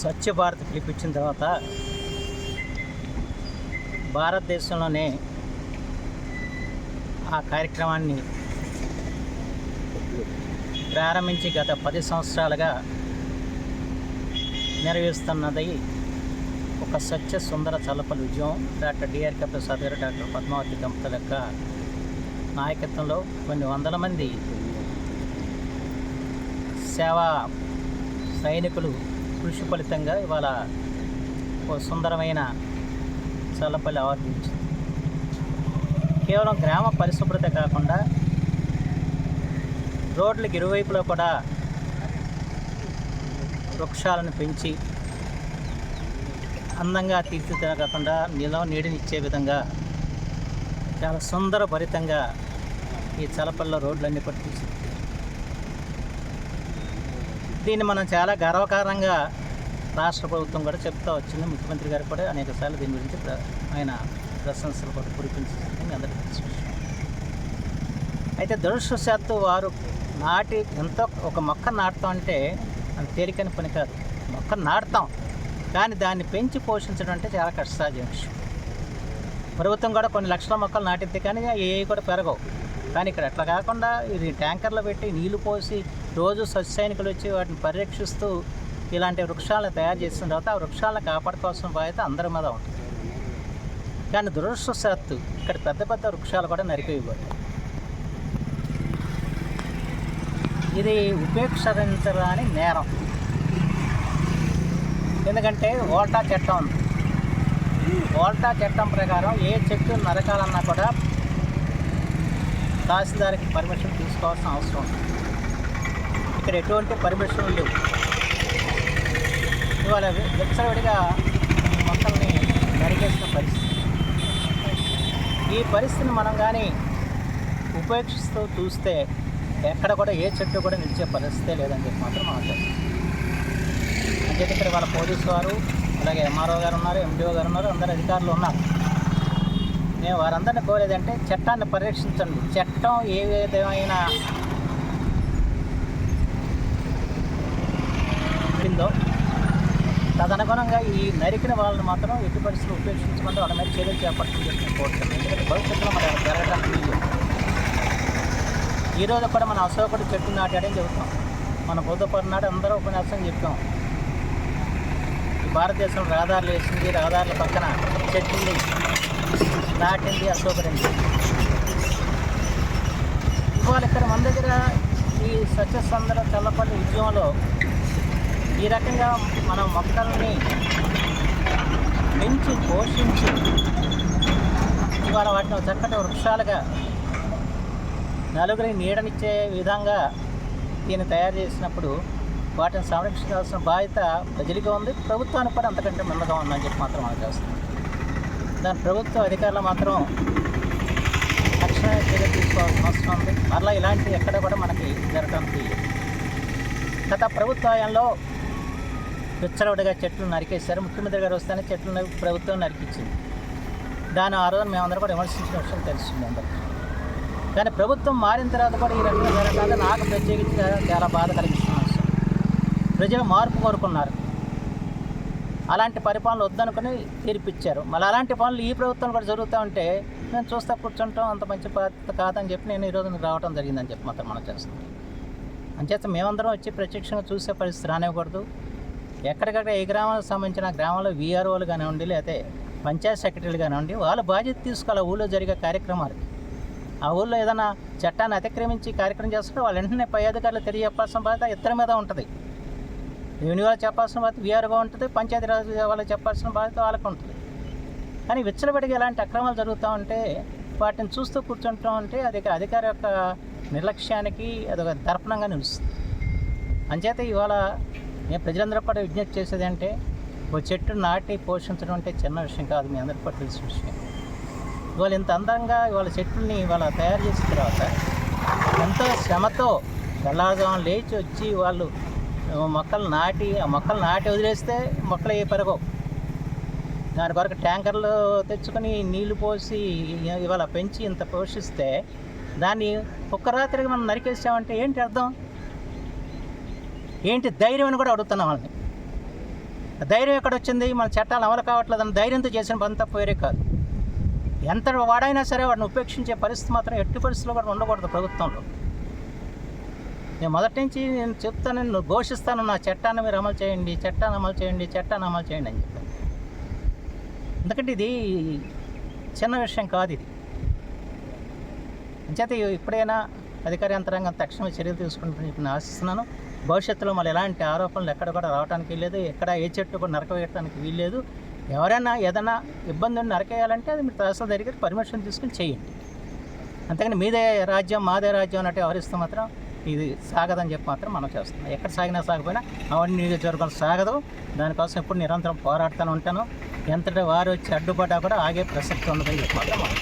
స్వచ్ఛ భారత్ పిలిపించిన తర్వాత భారతదేశంలోనే ఆ కార్యక్రమాన్ని ప్రారంభించి గత పది సంవత్సరాలుగా నెరవేరుస్తున్నది ఒక స్వచ్ఛ సుందర చల్లపల్లి ఉద్యమం. డాక్టర్ డిఆర్ ప్రసాద్ గారు డాక్టర్ పద్మావతి దంపతుల యొక్క నాయకత్వంలో కొన్ని వందల మంది సేవా సైనికులు కృషి ఫలితంగా ఇవాళ ఓ సుందరమైన చల్లపల్లి ఆవర్తించింది. కేవలం గ్రామ పరిశుభ్రత కాకుండా రోడ్లకు ఇరువైపులో కూడా వృక్షాలను పెంచి అందంగా తీర్చిదిద్దకుండా కాకుండా నీడినిచ్చే విధంగా చాలా సుందరభరితంగా ఈ చలపల్ల రోడ్లన్నీ కూడా దీన్ని మనం చాలా గర్వకారంగా రాష్ట్ర ప్రభుత్వం కూడా చెప్తా వచ్చింది. ముఖ్యమంత్రి గారు కూడా అనేక సార్లు దీని గురించి ఆయన ప్రశంసలు కూడా కురిపించింది మీ అందరికీ అయితే దురదృష్టవశాత్తు వారు నాటి ఎంతో ఒక మొక్క నాటుతాం అంటే అది తేలికని పని కాదు. మొక్క నాటుతాం. కానీ దాన్ని పెంచి పోషించడం అంటే చాలా కష్టసాధ్యం విషయం. ప్రభుత్వం కూడా కొన్ని లక్షల మొక్కలు నాటిద్ది కానీ ఏవి కూడా పెరగవు. కానీ ఇక్కడ అట్లా కాకుండా ఇది ట్యాంకర్లో పెట్టి నీళ్ళు పోసి రోజు సస్యసైనికులు వచ్చి వాటిని పరిరక్షిస్తూ ఇలాంటి వృక్షాలను తయారు చేసిన తర్వాత ఆ వృక్షాలను కాపాడుకోవాల్సిన బాధ్యత అందరి మీద ఉంటుంది. కానీ దురదృష్టవశాత్తు ఇక్కడ పెద్ద పెద్ద వృక్షాలు కూడా నరికేయబడ్డాయి. ఇది ఉపేక్షించరాని నేరం. ఎందుకంటే ఓల్టా చట్టం ఉంది. ఓల్టా చట్టం ప్రకారం ఏ చెట్టు నరకాలన్నా కూడా తహసీల్దార్కి పర్మిషన్ తీసుకోవాల్సిన అవసరం ఉంది. ఇక్కడ ఎటువంటి పర్మిషన్ లేవు. ఇవాళ విచ్చలవిడిగా ఈ మొక్కల్ని నరికేసిన పరిస్థితి. ఈ పరిస్థితిని మనం కానీ ఉపేక్షిస్తూ చూస్తే ఎక్కడ కూడా ఏ చెట్టు కూడా నిలిచే పరిస్థితే లేదని చెప్పి మాత్రం మనం చేస్తాం అంటే ఇక్కడ వాళ్ళ పోలీసు వారు అలాగే ఎంఆర్ఓ గారు ఉన్నారు ఎండిఓ గారు ఉన్నారు అందరు అధికారులు ఉన్నారు. మేము వారందరిని కోరేదంటే చట్టాన్ని పరిరక్షించండి. చట్టం ఏ విధమైన ఉందో తదనుగుణంగా ఈ నరికిన వాళ్ళని మాత్రం ఎట్టి పరిస్థితులు ఉపేక్షించమంటే వాళ్ళ మీద చర్యలు చేపట్టడం చెప్పి కోరుతున్నాను ఎందుకంటే భవిష్యత్తులో మరి జరగడానికి ఈరోజు ఈ రోజు కూడా మన అశోకుడు చెట్టు నాటాడని చెబుతాం మన బుద్ధ నాడు అందరూ ఉపన్యాసం చెప్పాం ఈ భారతదేశం రహదారులు వేసింది రహదారుల పక్కన చెట్టుంది నాటింది అశోకుడండి ఇవాళ ఇక్కడ మన దగ్గర ఈ సత్యసందర చల్లపల్లి ఉద్యమంలో ఈ రకంగా మనం మొక్కల్ని పెంచి పోషించి ఇవాళ వాటిని చక్కటి వృక్షాలుగా నలుగురికి నీడనిచ్చే విధంగా దీన్ని తయారు చేసినప్పుడు వాటిని సంరక్షించాల్సిన బాధ్యత ప్రజలకి ఉంది. ప్రభుత్వానికి కూడా అంతకంటే ముందుగా ఉందని చెప్పి మాత్రం మనం చేస్తున్నాం దాని ప్రభుత్వ అధికారులు మాత్రం తక్షణ చర్య తీసుకోవాల్సిన అవసరం ఉంది. మరలా ఇలాంటివి ఎక్కడ కూడా మనకి జరగడానికి గత ప్రభుత్వాయంలో విచ్చలవిడిగా చెట్లు నరికేశారు. ముఖ్యమంత్రి గారు వస్తేనే చెట్లు ప్రభుత్వం నరికించింది. దాని ఆ రోజున మేమందరం కూడా విమర్శించిన విషయం తెలుస్తుంది అందరికీ. కానీ ప్రభుత్వం మారిన తర్వాత కూడా ఈ రకంగా జరగడానికి నాకు ప్రత్యేకించి చాలా బాధ కలిగిస్తున్న విషయం ప్రజలు మార్పు కోరుకున్నారు. అలాంటి పరిపాలన వద్దనుకుని తీర్పిచ్చారు. మళ్ళీ అలాంటి పనులు ఈ ప్రభుత్వం కూడా జరుగుతూ ఉంటే మేము చూస్తా కూర్చుంటాం. అంత మంచి పద్ధతి కాదని చెప్పి నేను ఈరోజు రావడం జరిగిందని చెప్పి మాత్రం మనం చేస్తున్నాం. అంచేత మేమందరం వచ్చి ప్రత్యక్షంగా చూసే పరిస్థితి రానివ్వకూడదు. ఎక్కడికక్కడ ఏ గ్రామాలకు సంబంధించిన గ్రామంలో వీఆర్ఓలు కానివ్వండి లేకపోతే పంచాయత్ సెక్రటరీలు కానివ్వండి వాళ్ళ బాధ్యత తీసుకోవాలి ఆ ఊళ్ళో జరిగే కార్యక్రమాలకి ఆ ఊళ్ళో ఏదైనా చట్టాన్ని అతిక్రమించి కార్యక్రమం చేస్తుంటే వాళ్ళు వెంటనే పై అధికారులు తెలియజెప్పాల్సిన బాధ్యత ఇద్దరి మీద ఉంటుంది. రెవెన్యూ వాళ్ళు చెప్పాల్సిన బాధ్యత వీఆర్ఓ ఉంటుంది పంచాయతీ రాజ్ వాళ్ళకి చెప్పాల్సిన బాధ్యత వాళ్ళకి ఉంటుంది. కానీ విచ్చలబడిగా ఇలాంటి అక్రమాలు జరుగుతూ ఉంటే వాటిని చూస్తూ కూర్చుంటాం అంటే అది అధికారి యొక్క నిర్లక్ష్యానికి అదొక దర్పణంగా నిలుస్తుంది. అంచేత ఇవాళ నేను ప్రజలందరూ కూడా విజ్ఞప్తి చేసేది అంటే ఓ చెట్టు నాటి పోషించడం అంటే చిన్న విషయం కాదు మీ అందరికీ కూడా తెలిసిన విషయం. ఇవాళ ఇంత అందంగా ఇవాళ చెట్లని ఇవాళ తయారు చేసిన తర్వాత ఎంతో శ్రమతో తెల్లారుజాము లేచి వచ్చి వాళ్ళు మొక్కలు నాటి ఆ మొక్కలు నాటి వదిలేస్తే మొక్కలు ఏ పెరగవు. దాని కొరకు ట్యాంకర్లు తెచ్చుకొని నీళ్ళు పోసి ఇవాళ పెంచి ఇంత పోషిస్తే దాన్ని ఒక్క రాత్రికి మనం నరికేసామంటే ఏంటి అర్థం? ఏంటి ధైర్యం అని కూడా అడుగుతున్నాం వాళ్ళని. ధైర్యం ఎక్కడ వచ్చింది? మన చట్టాలు అమలు కావట్లేదని ధైర్యంతో చేసిన పని తప్ప వేరే కాదు. ఎంత వాడైనా సరే వాడిని ఉపేక్షించే పరిస్థితి మాత్రం ఎట్టి పరిస్థితుల్లో కూడా ఉండకూడదు ప్రభుత్వంలో. నేను మొదటి నుంచి నేను చెప్తాను నేను ఘోషిస్తాను నా చట్టాన్ని మీరు అమలు చేయండి చట్టాన్ని అమలు చేయండి చట్టాన్ని అమలు చేయండి అని చెప్పాను. ఎందుకంటే ఇది చిన్న విషయం కాదు ఇది. అంచేత ఇప్పుడైనా అధికార యంత్రాంగం తక్షణమే చర్యలు తీసుకుంటుందని చెప్పి నేను ఆశిస్తున్నాను. భవిష్యత్తులో మళ్ళీ ఎలాంటి ఆరోపణలు ఎక్కడ కూడా రావడానికి వీల్లేదు. ఎక్కడ ఏ చెట్టు కూడా నరకవేయడానికి వీల్లేదు. ఎవరైనా ఏదైనా ఇబ్బంది ఉండి నరకేయాలంటే అది మీరు తహసీల్ దగ్గర పర్మిషన్ తీసుకుని చేయండి. అంతేకాని మీదే రాజ్యం మాదే రాజ్యం అన్నట్టు వ్యవహరిస్తే మాత్రం ఇది సాగదని చెప్పి మాత్రం మనం చేస్తున్నాం. ఎక్కడ సాగినా సాగిపోయినా అవన్నీ నియోజకవర్గం సాగదు. దానికోసం ఎప్పుడు నిరంతరం పోరాడుతూనే ఉంటాను. ఎంతటి వారు వచ్చి అడ్డుపడ్డా కూడా ఆగే ప్రసక్తి ఉండదని చెప్పి మాత్రం మనం